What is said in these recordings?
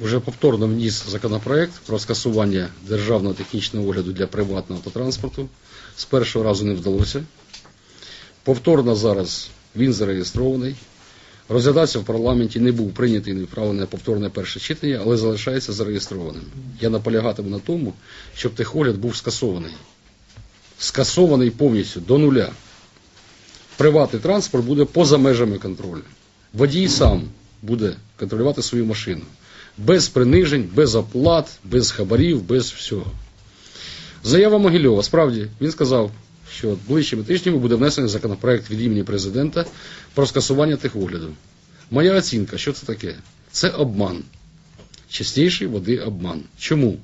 вже повторно вніс законопроект про скасування державного технічного огляду для приватного автотранспорту. З першого разу не вдалося. Повторно зараз він зареєстрований. Розглядався в парламенті, не був прийнятий відправлений на повторне перше читання, але залишається зареєстрованим. Я наполягатиму на тому, щоб техогляд був скасований. Скасований повністю до нуля. Приватний транспорт буде поза межами контролю. Водій сам буде контролювати свою машину. Без принижень, без оплат, без хабарів, без всього. Заява Могильова, справді, він сказав, що ближчими тижнями буде внесений законопроект від імені президента про скасування техогляду. Моя оцінка, що це таке? Це обман. Чистіший води обман. Чому?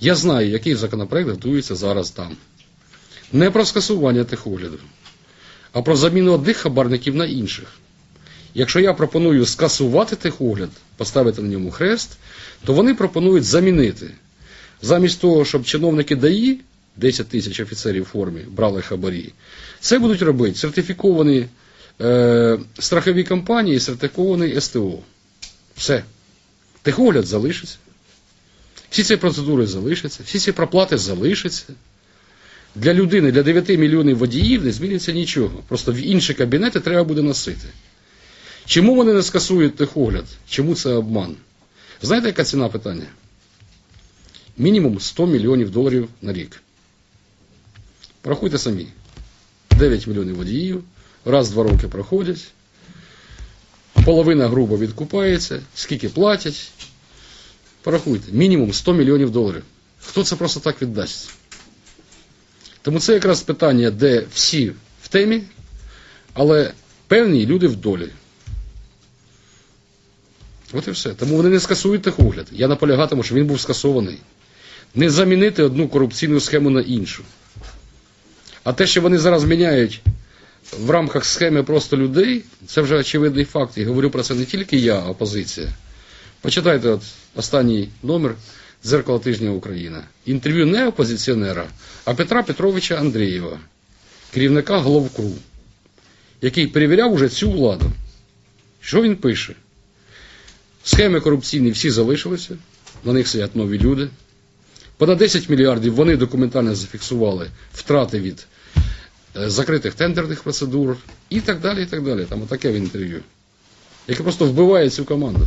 Я знаю, який законопроект готується зараз там. Не про скасування техогляду, а про заміну одних хабарників на інших. Якщо я пропоную скасувати техогляд, поставити на ньому хрест, то вони пропонують замінити. Замість того, щоб чиновники ДАІ, 10 тисяч офіцерів в формі, брали хабарі, це будуть робити сертифіковані е, страхові компанії, сертифікований СТО. Все. Техогляд залишиться. Всі ці процедури залишаться, всі ці проплати залишаться. Для людини, для 9 мільйонів водіїв не зміниться нічого. Просто в інші кабінети треба буде носити. Чому вони не скасують техогляд? Чому це обман? Знаєте, яка ціна питання? Мінімум 100 мільйонів доларів на рік. Порахуйте самі. 9 мільйонів водіїв, раз-два роки проходять, половина грубо відкупається, скільки платять. Порахуйте, мінімум 100 мільйонів доларів. Хто це просто так віддасть? Тому це якраз питання, де всі в темі, але певні люди в долі. От і все. Тому вони не скасують техогляд. Я наполягатиму, що він був скасований. Не замінити одну корупційну схему на іншу. А те, що вони зараз міняють в рамках схеми просто людей, це вже очевидний факт. І говорю про це не тільки я, а опозиція. Почитайте от останній номер Дзеркало тижня Україна. Інтерв'ю не опозиціонера, а Петра Петровича Андрієва, керівника Головкру, який перевіряв уже цю владу. Що він пише? Схеми корупційні всі залишилися, на них сидять нові люди. Понад 10 мільярдів вони документально зафіксували втрати від е, закритих тендерних процедур і так далі. і так далі. Там отаке в інтерв'ю, яке просто вбиває цю команду.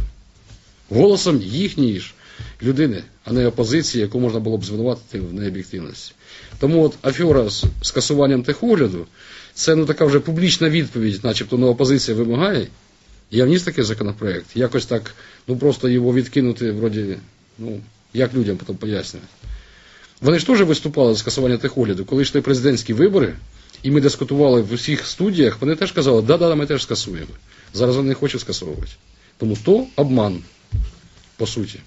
Голосом їхньої ж людини, а не опозиції, яку можна було б звинуватити в необ'єктивності. Тому от афера з скасуванням техогляду, це ну така вже публічна відповідь, начебто ну, опозиція вимагає. Я вніс такий законопроект, якось так, ну просто його відкинути, вроді, ну, як людям потім пояснювати. Вони ж теж виступали за скасування техогляду. Коли йшли президентські вибори, і ми дискутували в усіх студіях, вони теж казали, да-да, ми теж скасуємо. Зараз вони не хочуть скасовувати. Тому то обман, по суті.